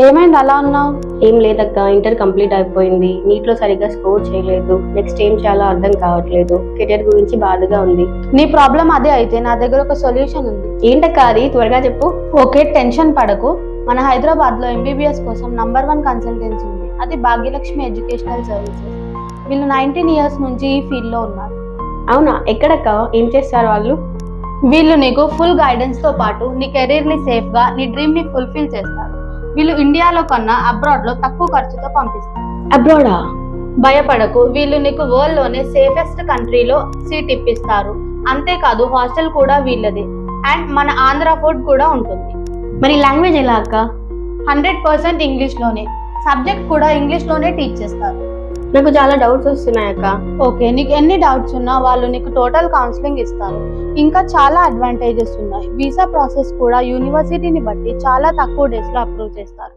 ఏమైంది అలా ఉన్నావు ఏం లేదక్క ఇంటర్ కంప్లీట్ అయిపోయింది. నీట్లో సరిగ్గా స్కోర్ చేయలేదు. నెక్స్ట్ ఏం చేయాలో అర్థం కావట్లేదు. కెరియర్ గురించి బాధగా ఉంది. నీ ప్రాబ్లం అదే అయితే నా దగ్గర ఒక సొల్యూషన్ ఉంది. ఏంటక్క అది? త్వరగా చెప్పు. ఓకే టెన్షన్ పడకు. మన హైదరాబాద్లో ఎంబీబీఎస్ కోసం నంబర్ వన్ కన్సల్టెన్సీ ఉంది. అది భాగ్యలక్ష్మి ఎడ్యుకేషనల్ సర్వీసెస్. వీళ్ళు నైన్టీన్ ఇయర్స్ నుంచి ఈ ఫీల్డ్లో ఉన్నారు. అవునా? ఎక్కడక్క? ఏం చేస్తారు వాళ్ళు? వీళ్ళు నీకు ఫుల్ గైడెన్స్తో పాటు నీ కెరీర్ని సేఫ్గా నీ డ్రీమ్ని ఫుల్ఫిల్ చేస్తారు. వీళ్ళు ఇండియాలో కన్నా అబ్రాడ్లో తక్కువ ఖర్చుతో పంపిస్తారు. అబ్రాడా? భయపడకు వీళ్ళు నీకు వరల్డ్లోనే సేఫెస్ట్ కంట్రీలో సీట్ ఇప్పిస్తారు. అంతేకాదు హాస్టల్ కూడా వీళ్ళదే. అండ్ మన ఆంధ్ర ఫుడ్ కూడా ఉంటుంది. మరి లాంగ్వేజ్ ఎలా అక్క? హండ్రెడ్ పర్సెంట్ ఇంగ్లీష్లోనే. సబ్జెక్ట్ కూడా ఇంగ్లీష్లోనే టీచ్ చేస్తారు. నాకు చాలా డౌట్స్ వస్తున్నాయి అక్క. ఓకే నీకు ఎన్ని డౌట్స్ ఉన్నా వాళ్ళు నీకు టోటల్ కౌన్సిలింగ్ ఇస్తారు. ఇంకా చాలా అడ్వాంటేజెస్ ఉన్నాయి. వీసా ప్రాసెస్ కూడా యూనివర్సిటీని బట్టి చాలా తక్కువ డేస్లో అప్రూవ్ చేస్తారు.